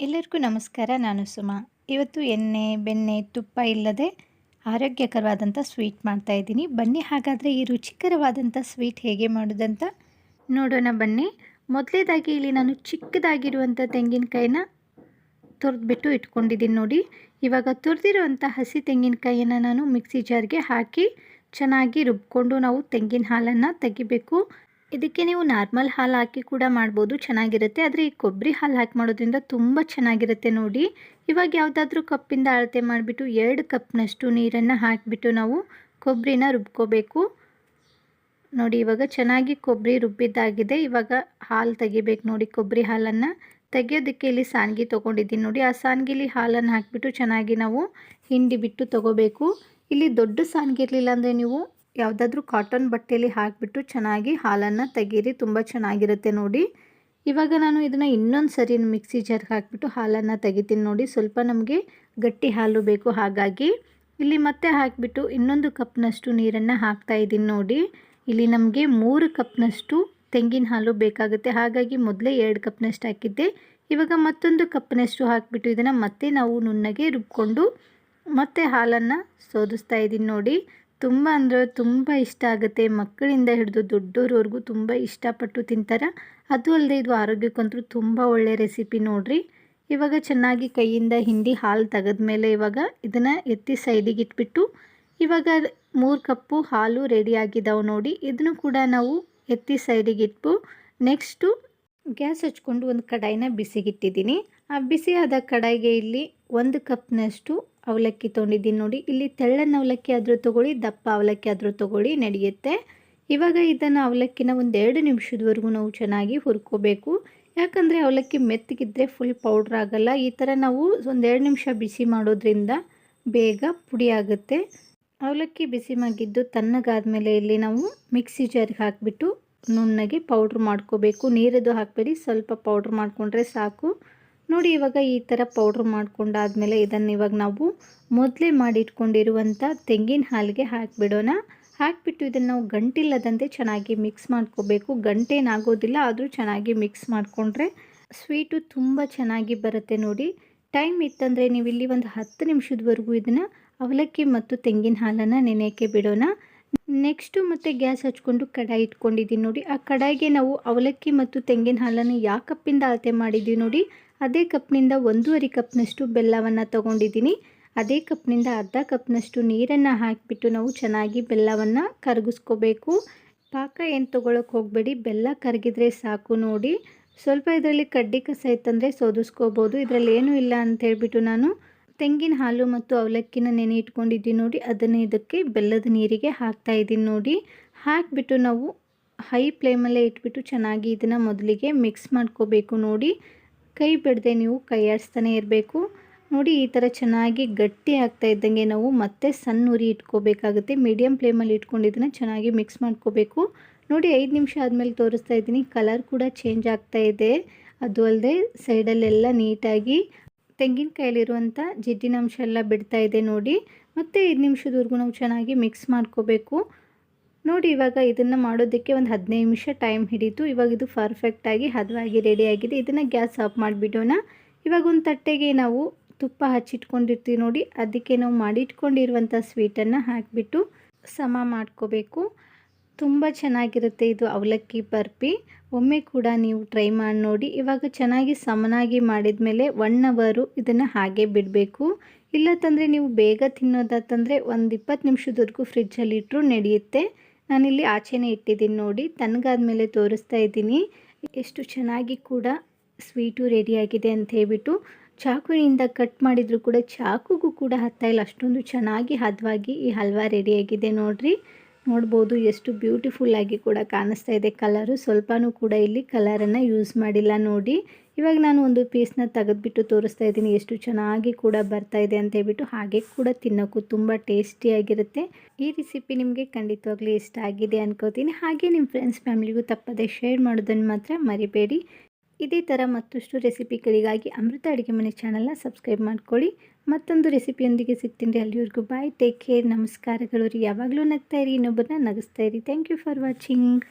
ಎಲ್ಲರಿಗೂ ನಮಸ್ಕಾರ, ನಾನು ಸುಮಾ. ಇವತ್ತು ಎಣ್ಣೆ, ಬೆಣ್ಣೆ, ತುಪ್ಪ ಇಲ್ಲದೆ ಆರೋಗ್ಯಕರವಾದಂಥ ಸ್ವೀಟ್ ಮಾಡ್ತಾಯಿದ್ದೀನಿ ಬನ್ನಿ, ಹಾಗಾದರೆ ಈ ರುಚಿಕರವಾದಂಥ ಸ್ವೀಟ್ ಹೇಗೆ ಮಾಡೋದಂತ ನೋಡೋಣ ಬನ್ನಿ. ಮೊದಲೇದಾಗಿ ಇಲ್ಲಿ ನಾನು ಚಿಕ್ಕದಾಗಿರುವಂಥ ತೆಂಗಿನಕಾಯಿನ ತುರಿದ್ಬಿಟ್ಟು ಇಟ್ಕೊಂಡಿದ್ದೀನಿ ನೋಡಿ. ಇವಾಗ ತುರಿದಿರುವಂಥ ಹಸಿ ತೆಂಗಿನಕಾಯಿಯನ್ನು ನಾನು ಮಿಕ್ಸಿ ಜಾರ್ಗೆ ಹಾಕಿ ಚೆನ್ನಾಗಿ ರುಬ್ಕೊಂಡು ನಾವು ತೆಂಗಿನ ಹಾಲನ್ನು ತೆಗಿಬೇಕು. ಇದಕ್ಕೆ ನೀವು ನಾರ್ಮಲ್ ಹಾಲು ಹಾಕಿ ಕೂಡ ಮಾಡ್ಬೋದು, ಚೆನ್ನಾಗಿರುತ್ತೆ. ಆದರೆ ಈ ಕೊಬ್ಬರಿ ಹಾಲು ಹಾಕಿ ಮಾಡೋದ್ರಿಂದ ತುಂಬ ಚೆನ್ನಾಗಿರುತ್ತೆ ನೋಡಿ. ಇವಾಗ ಯಾವುದಾದ್ರೂ ಕಪ್ಪಿಂದ ಅಳತೆ ಮಾಡಿಬಿಟ್ಟು ಎರಡು ಕಪ್ನಷ್ಟು ನೀರನ್ನು ಹಾಕಿಬಿಟ್ಟು ನಾವು ಕೊಬ್ಬರಿನ ರುಬ್ಕೋಬೇಕು. ನೋಡಿ, ಇವಾಗ ಚೆನ್ನಾಗಿ ಕೊಬ್ಬರಿ ರುಬ್ಬಿದ್ದಾಗಿದೆ. ಇವಾಗ ಹಾಲು ತೆಗಿಬೇಕು ನೋಡಿ, ಕೊಬ್ಬರಿ ಹಾಲನ್ನು. ತೆಗಿಯೋದಕ್ಕೆ ಇಲ್ಲಿ ಸಾನ್ಗಿ ತೊಗೊಂಡಿದ್ದೀನಿ ನೋಡಿ. ಆ ಸಾನ್ಗಿಲಿ ಹಾಲನ್ನು ಹಾಕಿಬಿಟ್ಟು ಚೆನ್ನಾಗಿ ನಾವು ಹಿಂಡಿ ಬಿಟ್ಟು ತೊಗೋಬೇಕು. ಇಲ್ಲಿ ದೊಡ್ಡ ಸಾನ್ಗಿ ಇರಲಿಲ್ಲ ಅಂದರೆ ನೀವು ಯಾವುದಾದ್ರೂ ಕಾಟನ್ ಬಟ್ಟೆಯಲ್ಲಿ ಹಾಕಿಬಿಟ್ಟು ಚೆನ್ನಾಗಿ ಹಾಲನ್ನು ತೆಗೀರಿ, ತುಂಬ ಚೆನ್ನಾಗಿರುತ್ತೆ ನೋಡಿ. ಇವಾಗ ನಾನು ಇದನ್ನು ಇನ್ನೊಂದು ಸರಿ ಮಿಕ್ಸಿ ಜಾರ್ಗೆ ಹಾಕಿಬಿಟ್ಟು ಹಾಲನ್ನು ತೆಗಿತೀನಿ ನೋಡಿ. ಸ್ವಲ್ಪ ನಮಗೆ ಗಟ್ಟಿ ಹಾಲು ಬೇಕು ಹಾಗಾಗಿ. ಇಲ್ಲಿ ಮತ್ತೆ ಹಾಕಿಬಿಟ್ಟು ಇನ್ನೊಂದು ಕಪ್ನಷ್ಟು ನೀರನ್ನು ಹಾಕ್ತಾ ಇದ್ದೀನಿ ನೋಡಿ. ಇಲ್ಲಿ ನಮಗೆ ಮೂರು ಕಪ್ನಷ್ಟು ತೆಂಗಿನ ಹಾಲು ಬೇಕಾಗುತ್ತೆ. ಹಾಗಾಗಿ ಮೊದಲೇ ಎರಡು ಕಪ್ನಷ್ಟು ಹಾಕಿದ್ದೆ. ಇವಾಗ ಮತ್ತೊಂದು ಕಪ್ನಷ್ಟು ಹಾಕಿಬಿಟ್ಟು ಇದನ್ನು ಮತ್ತೆ ನಾವು ನುಣ್ಣಗೆ ರುಬ್ಕೊಂಡು ಮತ್ತೆ ಹಾಲನ್ನು ಸೋದಿಸ್ತಾ ಇದ್ದೀನಿ ನೋಡಿ. ತುಂಬ ಅಂದರೆ ತುಂಬ ಇಷ್ಟ ಆಗುತ್ತೆ. ಮಕ್ಕಳಿಂದ ಹಿಡಿದು ದೊಡ್ಡೋರವರೆಗೂ ತುಂಬ ಇಷ್ಟಪಟ್ಟು ತಿಂತಾರೆ. ಅದು ಅಲ್ಲದೆ ಇದು ಆರೋಗ್ಯಕ್ಕಂತೂ ತುಂಬ ಒಳ್ಳೆ ರೆಸಿಪಿ ನೋಡಿರಿ. ಇವಾಗ ಚೆನ್ನಾಗಿ ಕೈಯಿಂದ ಹಿಂಡಿ ಹಾಲು ತೆಗೆದ ಮೇಲೆ ಇವಾಗ ಇದನ್ನು ಎತ್ತಿ ಸೈಡಿಗೆ ಇಟ್ಬಿಟ್ಟು ಇವಾಗ ಮೂರು ಕಪ್ಪು ಹಾಲು ರೆಡಿ ಆಗಿದ್ದಾವೆ ನೋಡಿ. ಇದನ್ನು ಕೂಡ ನಾವು ಎತ್ತಿ ಸೈಡಿಗೆ ಇಟ್ಟು ನೆಕ್ಸ್ಟು ಗ್ಯಾಸ್ ಹಚ್ಕೊಂಡು ಒಂದು ಕಡಾಯಿನ ಬಿಸಿಗಿಟ್ಟಿದ್ದೀನಿ. ಆ ಬಿಸಿಯಾದ ಕಡಾಯಿಗೆ ಇಲ್ಲಿ ಒಂದು ಕಪ್ನಷ್ಟು ಅವಲಕ್ಕಿ ತೊಗೊಂಡಿದ್ದೀನಿ ನೋಡಿ. ಇಲ್ಲಿ ತೆಳ್ಳನ ಅವಲಕ್ಕಿ ಆದರೂ ತೊಗೊಳ್ಳಿ, ದಪ್ಪ ಅವಲಕ್ಕಿ ಆದರೂ ತೊಗೊಳ್ಳಿ, ನಡೆಯುತ್ತೆ. ಇವಾಗ ಇದನ್ನು ಅವಲಕ್ಕಿನ ಒಂದು ಎರಡು ನಿಮಿಷದವರೆಗೂ ನಾವು ಚೆನ್ನಾಗಿ ಹುರ್ಕೋಬೇಕು. ಯಾಕಂದರೆ ಅವಲಕ್ಕಿ ಮೆತ್ತಗಿದ್ರೆ ಫುಲ್ ಪೌಡ್ರ್ ಆಗೋಲ್ಲ. ಈ ಥರ ನಾವು ಒಂದೆರಡು ನಿಮಿಷ ಬಿಸಿ ಮಾಡೋದ್ರಿಂದ ಬೇಗ ಪುಡಿ ಆಗುತ್ತೆ. ಅವಲಕ್ಕಿ ಬಿಸಿ ಮಗಿದ್ದು ತಣ್ಣಗಾದ್ಮೇಲೆ ಇಲ್ಲಿ ನಾವು ಮಿಕ್ಸಿ ಜಾರಿಗೆ ಹಾಕಿಬಿಟ್ಟು ನುಣ್ಣಗೆ ಪೌಡ್ರ್ ಮಾಡ್ಕೋಬೇಕು. ನೀರದು ಹಾಕಬೇಡಿ. ಸ್ವಲ್ಪ ಪೌಡ್ರ್ ಮಾಡಿಕೊಂಡ್ರೆ ಸಾಕು. ನೋಡಿ ಇವಾಗ ಈ ಥರ ಪೌಡ್ರ್ ಮಾಡ್ಕೊಂಡಾದಮೇಲೆ ಇದನ್ನು ಇವಾಗ ನಾವು ಮೊದಲೇ ಮಾಡಿಟ್ಕೊಂಡಿರುವಂಥ ತೆಂಗಿನ ಹಾಲಿಗೆ ಹಾಕಿಬಿಡೋಣ. ಹಾಕಿಬಿಟ್ಟು ಇದನ್ನು ನಾವು ಗಂಟಿಲ್ಲದಂತೆ ಚೆನ್ನಾಗಿ ಮಿಕ್ಸ್ ಮಾಡ್ಕೋಬೇಕು. ಗಂಟೇನಾಗೋದಿಲ್ಲ, ಆದರೂ ಚೆನ್ನಾಗಿ ಮಿಕ್ಸ್ ಮಾಡಿಕೊಂಡ್ರೆ ಸ್ವೀಟು ತುಂಬ ಚೆನ್ನಾಗಿ ಬರುತ್ತೆ ನೋಡಿ. ಟೈಮ್ ಇತ್ತಂದರೆ ನೀವು ಇಲ್ಲಿ ಒಂದು ಹತ್ತು ನಿಮಿಷದವರೆಗೂ ಇದನ್ನು ಅವಲಕ್ಕಿ ಮತ್ತು ತೆಂಗಿನ ಹಾಲನ್ನು ನೆನೆಯೋಕ್ಕೆ ಬಿಡೋಣ. ನೆಕ್ಸ್ಟು ಮತ್ತೆ ಗ್ಯಾಸ್ ಹಚ್ಕೊಂಡು ಕಡಾಯಿ ಇಟ್ಕೊಂಡಿದ್ದೀನಿ ನೋಡಿ. ಆ ಕಡಾಯಿಗೆ ನಾವು ಅವಲಕ್ಕಿ ಮತ್ತು ತೆಂಗಿನ ಹಾಲನ್ನು ಯಾವ ಕಪ್ಪಿಂದ ಅಳತೆ ಮಾಡಿದ್ದೀವಿ ನೋಡಿ. ಅದೇ ಕಪ್ನಿಂದ ಒಂದೂವರೆ ಕಪ್ನಷ್ಟು ಬೆಲ್ಲವನ್ನು ತಗೊಂಡಿದ್ದೀನಿ. ಅದೇ ಕಪ್ನಿಂದ ಅರ್ಧ ಕಪ್ನಷ್ಟು ನೀರನ್ನು ಹಾಕಿಬಿಟ್ಟು ನಾವು ಚೆನ್ನಾಗಿ ಬೆಲ್ಲವನ್ನು ಕರಗಿಸ್ಕೋಬೇಕು. ಪಾಕ ಏನು ತೊಗೊಳಕ್ಕೆ ಹೋಗಬೇಡಿ, ಬೆಲ್ಲ ಕರಗಿದ್ರೆ ಸಾಕು ನೋಡಿ. ಸ್ವಲ್ಪ ಇದರಲ್ಲಿ ಕಡ್ಡಿ ಕಸ ಇತ್ತಂದರೆ ಸೋದಿಸ್ಕೋಬೋದು. ಇದರಲ್ಲಿ ಏನೂ ಇಲ್ಲ ಅಂತ ಹೇಳಿಬಿಟ್ಟು ನಾನು ತೆಂಗಿನ ಹಾಲು ಮತ್ತು ಅವಲಕ್ಕಿನ ನೆನೆ ಇಟ್ಕೊಂಡಿದ್ದೀನಿ ನೋಡಿ. ಅದನ್ನು ಇದಕ್ಕೆ ಬೆಲ್ಲದ ನೀರಿಗೆ ಹಾಕ್ತಾ ಇದ್ದೀನಿ ನೋಡಿ. ಹಾಕಿಬಿಟ್ಟು ನಾವು ಹೈ ಫ್ಲೇಮಲ್ಲೇ ಇಟ್ಬಿಟ್ಟು ಚೆನ್ನಾಗಿ ಇದನ್ನು ಮೊದಲಿಗೆ ಮಿಕ್ಸ್ ಮಾಡ್ಕೋಬೇಕು ನೋಡಿ. ಕೈ ಬಿಡದೆ ನೀವು ಕೈ ಆಡಿಸ್ತಾನೆ ಇರಬೇಕು. ನೋಡಿ, ಈ ಥರ ಚೆನ್ನಾಗಿ ಗಟ್ಟಿ ಆಗ್ತಾ ಇದ್ದಂಗೆ ನಾವು ಮತ್ತೆ ಸಣ್ಣ ಉರಿ ಇಟ್ಕೋಬೇಕಾಗುತ್ತೆ. ಮೀಡಿಯಮ್ ಫ್ಲೇಮಲ್ಲಿ ಇಟ್ಕೊಂಡಿದ್ದನ್ನು ಚೆನ್ನಾಗಿ ಮಿಕ್ಸ್ ಮಾಡ್ಕೋಬೇಕು. ನೋಡಿ, ಐದು ನಿಮಿಷ ಆದಮೇಲೆ ತೋರಿಸ್ತಾ ಇದ್ದೀನಿ. ಕಲರ್ ಕೂಡ ಚೇಂಜ್ ಆಗ್ತಾ ಇದೆ. ಅದು ಅಲ್ಲದೆ ಸೈಡಲ್ಲೆಲ್ಲ ನೀಟಾಗಿ ತೆಂಗಿನಕಾಯಲ್ಲಿರುವಂಥ ಜಿಡ್ಡಿನ ಅಂಶ ಎಲ್ಲ ಬಿಡ್ತಾ ಇದೆ ನೋಡಿ. ಮತ್ತು ಐದು ನಿಮಿಷದವರೆಗೂ ನಾವು ಚೆನ್ನಾಗಿ ಮಿಕ್ಸ್ ಮಾಡ್ಕೋಬೇಕು. ನೋಡಿ, ಇವಾಗ ಇದನ್ನು ಮಾಡೋದಕ್ಕೆ ಒಂದು ಹದಿನೈದು ನಿಮಿಷ ಟೈಮ್ ಹಿಡಿತು. ಇವಾಗ ಇದು ಪರ್ಫೆಕ್ಟಾಗಿ ಹದವಾಗಿ ರೆಡಿಯಾಗಿದೆ ಇದನ್ನು ಗ್ಯಾಸ್ ಆಫ್ ಮಾಡಿಬಿಡೋಣ. ಇವಾಗ ಒಂದು ತಟ್ಟೆಗೆ ನಾವು ತುಪ್ಪ ಹಚ್ಚಿಟ್ಕೊಂಡಿರ್ತೀವಿ ನೋಡಿ, ಅದಕ್ಕೆ ನಾವು ಮಾಡಿಟ್ಕೊಂಡಿರುವಂಥ ಸ್ವೀಟನ್ನು ಹಾಕಿಬಿಟ್ಟು ಸಮ ಮಾಡ್ಕೋಬೇಕು. ತುಂಬ ಚೆನ್ನಾಗಿರುತ್ತೆ ಇದು ಅವಲಕ್ಕಿ ಬರ್ಪಿ. ಒಮ್ಮೆ ಕೂಡ ನೀವು ಟ್ರೈ ಮಾಡಿ ನೋಡಿ. ಇವಾಗ ಚೆನ್ನಾಗಿ ಸಮನಾಗಿ ಮಾಡಿದ ಮೇಲೆ ಒನ್ ಅವರು ಇದನ್ನು ಹಾಗೆ ಬಿಡಬೇಕು. ಇಲ್ಲ ಇಲ್ಲತ್ತಂದರೆ ನೀವು ಬೇಗ ತಿನ್ನೋದಾತಂದರೆ ಒಂದು ಇಪ್ಪತ್ತು ನಿಮಿಷದವರೆಗೂ ಫ್ರಿಜ್ಜಲ್ಲಿ ಇಟ್ಟರು ನಡೆಯುತ್ತೆ. ನಾನಿಲ್ಲಿ ಆಚೆನೇ ಇಟ್ಟಿದ್ದೀನಿ ನೋಡಿ. ತನಗಾದ್ಮೇಲೆ ತೋರಿಸ್ತಾ ಇದ್ದೀನಿ. ಎಷ್ಟು ಚೆನ್ನಾಗಿ ಕೂಡ ಸ್ವೀಟು ರೆಡಿಯಾಗಿದೆ ಅಂತ ಹೇಳ್ಬಿಟ್ಟು ಚಾಕುವಿನಿಂದ ಕಟ್ ಮಾಡಿದರೂ ಕೂಡ ಚಾಕುಗೂ ಕೂಡ ಹತ್ತಾ ಇಲ್ಲ. ಅಷ್ಟೊಂದು ಚೆನ್ನಾಗಿ ಹದವಾಗಿ ಈ ಹಲ್ವಾ ರೆಡಿಯಾಗಿದೆ ನೋಡಿರಿ. ನೋಡ್ಬೋದು ಎಷ್ಟು ಬ್ಯೂಟಿಫುಲ್ಲಾಗಿ ಕೂಡ ಕಾಣಿಸ್ತಾ ಇದೆ ಕಲರು. ಸ್ವಲ್ಪನೂ ಕೂಡ ಇಲ್ಲಿ ಕಲರನ್ನು ಯೂಸ್ ಮಾಡಿಲ್ಲ ನೋಡಿ. ಇವಾಗ ನಾನು ಒಂದು ಪೀಸ್ನ ತೆಗೆದುಬಿಟ್ಟು ತೋರಿಸ್ತಾ ಇದ್ದೀನಿ. ಎಷ್ಟು ಚೆನ್ನಾಗಿ ಕೂಡ ಬರ್ತಾ ಇದೆ ಅಂತ ಹೇಳ್ಬಿಟ್ಟು ಹಾಗೆ ಕೂಡ ತಿನ್ನೋಕ್ಕೂ ತುಂಬ ಟೇಸ್ಟಿಯಾಗಿರುತ್ತೆ ಈ ರೆಸಿಪಿ ನಿಮಗೆ ಖಂಡಿತವಾಗ್ಲೂ ಇಷ್ಟ ಆಗಿದೆ ಅನ್ಕೋತೀನಿ. ಹಾಗೆ ನಿಮ್ಮ ಫ್ರೆಂಡ್ಸ್ ಫ್ಯಾಮಿಲಿಗೂ ತಪ್ಪದೆ ಶೇರ್ ಮಾಡೋದನ್ನು ಮಾತ್ರ ಮರಿಬೇಡಿ. ಇದೇ ಥರ ಮತ್ತಷ್ಟು ರೆಸಿಪಿಗಳಿಗಾಗಿ ಅಮೃತ ಅಡುಗೆ ಮನೆ ಚಾನಲ್ನ ಸಬ್ಸ್ಕ್ರೈಬ್ ಮಾಡ್ಕೊಳ್ಳಿ. ಮತ್ತೊಂದು ರೆಸಿಪಿಯೊಂದಿಗೆ ಸಿಗ್ತೀನಿ ರೀ ಅಲ್ಲಿವರೆಗೂ. ಬಾಯ್ ಟೇಕ್ ಕೇರ್ ನಮಸ್ಕಾರಗಳು ರೀ. ಯಾವಾಗಲೂ ನಗ್ತಾ ಇರಿ. ಇನ್ನೊಬ್ಬರನ್ನ ನಗಿಸ್ತಾ ಇರಿ. Thank you for watching